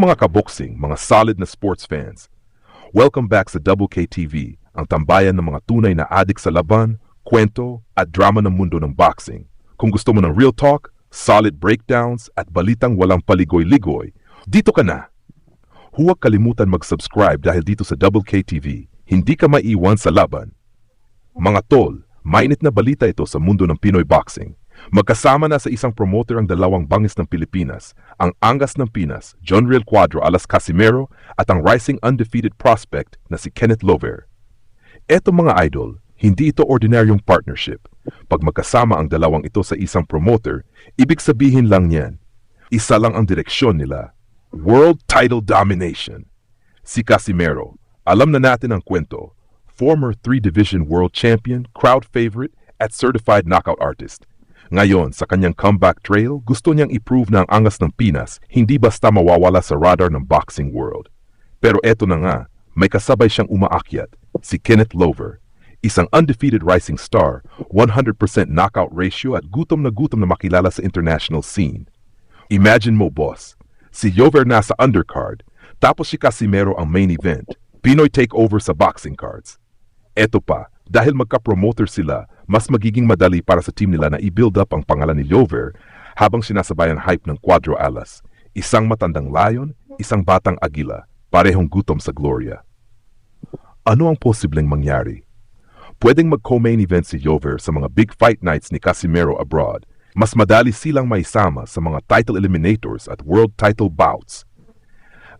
mga kaboksing, mga solid na sports fans. Welcome back sa Double K TV, ang tambayan ng mga tunay na adik sa laban, kwento at drama ng mundo ng boxing. Kung gusto mo ng real talk, solid breakdowns at balitang walang paligoy-ligoy, dito ka na. Huwag kalimutan mag-subscribe dahil dito sa Double K TV, hindi ka maiwan sa laban. Mga tol, mainit na balita ito sa mundo ng Pinoy boxing. Magkasama na sa isang promoter ang dalawang bangis ng Pilipinas, ang Angas ng Pinas, John Real Cuadro alas Casimero at ang rising undefeated prospect na si Kenneth Lover. Eto mga idol, hindi ito ordinaryong partnership. Pag magkasama ang dalawang ito sa isang promoter, ibig sabihin lang niyan, isa lang ang direksyon nila. World Title Domination. Si Casimero, alam na natin ang kwento, former three-division world champion, crowd favorite, at certified knockout artist. Ngayon, sa kanyang comeback trail, gusto niyang i-prove na ang angas ng Pinas hindi basta mawawala sa radar ng boxing world. Pero eto na nga, may kasabay siyang umaakyat, si Kenneth Lover. Isang undefeated rising star, 100% knockout ratio at gutom na gutom na makilala sa international scene. Imagine mo, boss, si Lover nasa undercard, tapos si Casimero ang main event, Pinoy takeover sa boxing cards. Eto pa, dahil magka-promoter sila, mas magiging madali para sa team nila na i-build up ang pangalan ni Lover habang sinasabay ang hype ng Quadro Alas. Isang matandang lion, isang batang agila, parehong gutom sa gloria. Ano ang posibleng mangyari? Pwedeng mag-co-main event si Lover sa mga big fight nights ni Casimero abroad. Mas madali silang maisama sa mga title eliminators at world title bouts.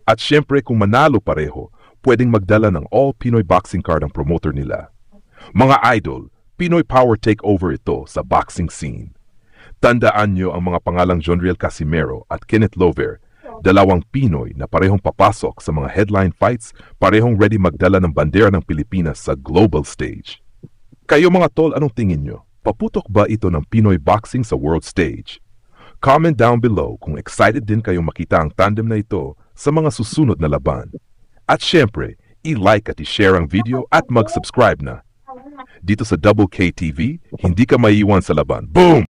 At syempre kung manalo pareho, pwedeng magdala ng all Pinoy boxing card ang promoter nila. Mga idol, Pinoy power takeover ito sa boxing scene. Tandaan nyo ang mga pangalang John Riel Casimero at Kenneth Lover, dalawang Pinoy na parehong papasok sa mga headline fights, parehong ready magdala ng bandera ng Pilipinas sa global stage. Kayo mga tol, anong tingin nyo? Paputok ba ito ng Pinoy boxing sa world stage? Comment down below kung excited din kayong makita ang tandem na ito sa mga susunod na laban. At syempre, i-like at i-share ang video at mag-subscribe na. Dito sa Double K TV, hindi ka maiiwan sa laban. Boom!